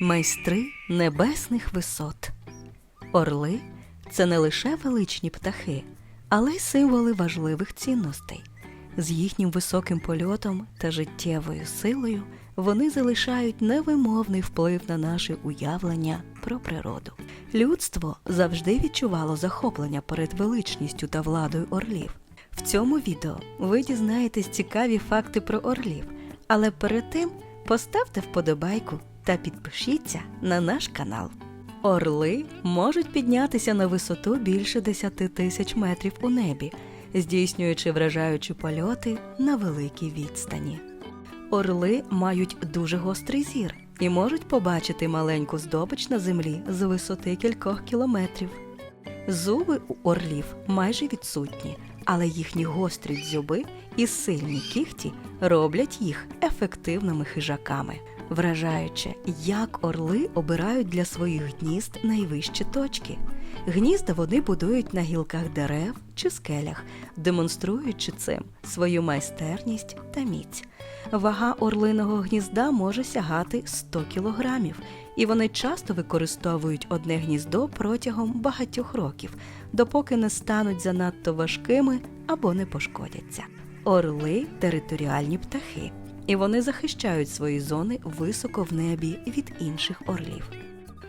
майстри небесних висот. Орли це не лише величні птахи, але й символи важливих цінностей. З їхнім високим польотом та життєвою силою вони залишають невимовний вплив на наше уявлення про природу. Людство завжди відчувало захоплення перед величністю та владою орлів. В цьому відео ви дізнаєтесь цікаві факти про орлів, але перед тим поставте вподобайку та підпишіться на наш канал. Орли можуть піднятися на висоту більше 10 тисяч метрів у небі, здійснюючи вражаючі польоти на великій відстані. Орли мають дуже гострий зір і можуть побачити маленьку здобич на землі з висоти кількох кілометрів. Зуби у орлів майже відсутні, але їхні гострі дзьоби і сильні кігті роблять їх ефективними хижаками. Вражаюче, як орли обирають для своїх гнізд найвищі точки. Гнізда вони будують на гілках дерев чи скелях, демонструючи цим свою майстерність та міць. Вага орлиного гнізда може сягати 100 кілограмів, і вони часто використовують одне гніздо протягом багатьох років, допоки не стануть занадто важкими або не пошкодяться. Орли територіальні птахи, і вони захищають свої зони високо в небі від інших орлів.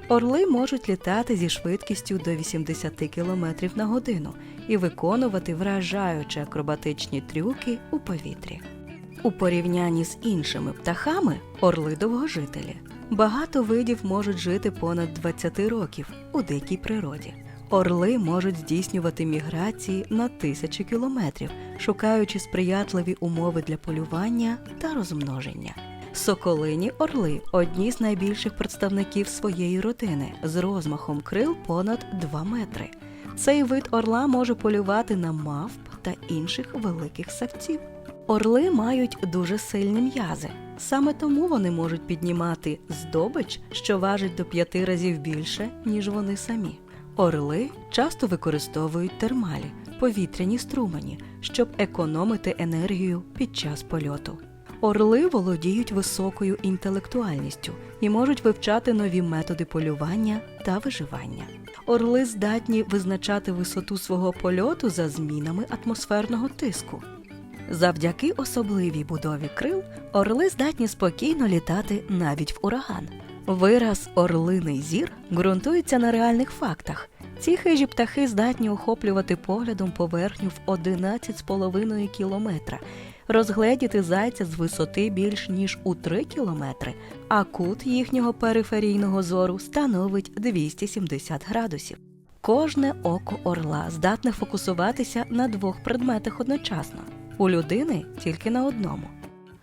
Орли можуть літати зі швидкістю до 80 км на годину і виконувати вражаючі акробатичні трюки у повітрі. У порівнянні з іншими птахами орли довгожителі. Багато видів можуть жити понад 20 років у дикій природі. Орли можуть здійснювати міграції на тисячі кілометрів, шукаючи сприятливі умови для полювання та розмноження. Соколині орли одні з найбільших представників своєї родини з розмахом крил понад 2 метри. Цей вид орла може полювати на мавп та інших великих савців. Орли мають дуже сильні м'язи. Саме тому вони можуть піднімати здобич, що важить до п'яти разів більше, ніж вони самі. Орли часто використовують термалі, повітряні струмені, щоб економити енергію під час польоту. Орли володіють високою інтелектуальністю і можуть вивчати нові методи полювання та виживання. Орли здатні визначати висоту свого польоту за змінами атмосферного тиску. Завдяки особливій будові крил орли здатні спокійно літати навіть в ураган. Вираз орлиний зір ґрунтується на реальних фактах. Ці хижі птахи здатні охоплювати поглядом поверхню в 11,5 кілометра, розгледіти зайця з висоти більш ніж у 3 кілометри, а кут їхнього периферійного зору становить 270 градусів. Кожне око орла здатне фокусуватися на двох предметах одночасно, у людини тільки на одному.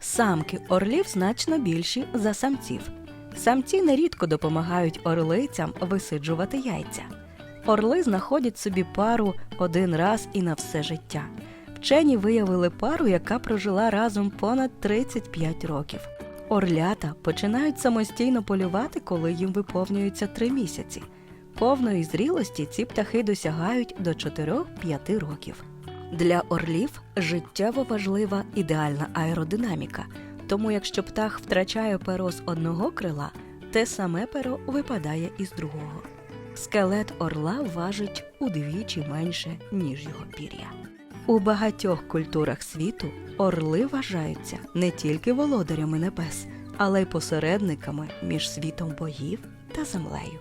Самки орлів значно більші за самців. Самці нерідко допомагають орлицям висиджувати яйця. Орли знаходять собі пару один раз і на все життя. Вчені виявили пару, яка прожила разом понад 35 років. Орлята починають самостійно полювати, коли їм виповнюється 3 місяці. Повної зрілості ці птахи досягають до 4-5 років. Для орлів життєво важлива ідеальна аеродинаміка, тому якщо птах втрачає перо з одного крила, те саме перо випадає із другого. Скелет орла важить удвічі менше, ніж його пір'я. У багатьох культурах світу орли вважаються не тільки володарями небес, але й посередниками між світом богів та землею.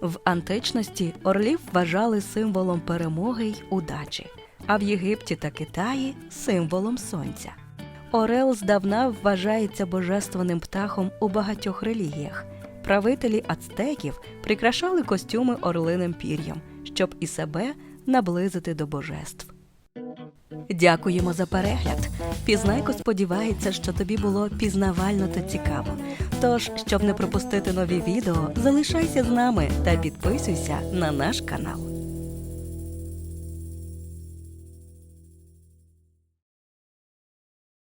В античності орлів вважали символом перемоги й удачі, а в Єгипті та Китаї символом сонця. Орел здавна вважається божественним птахом у багатьох релігіях. Правителі ацтеків прикрашали костюми орлиним пір'ям, щоб і себе наблизити до божеств. Дякуємо за перегляд. Пізнайко сподівається, що тобі було пізнавально та цікаво. Тож, щоб не пропустити нові відео, залишайся з нами та підписуйся на наш канал.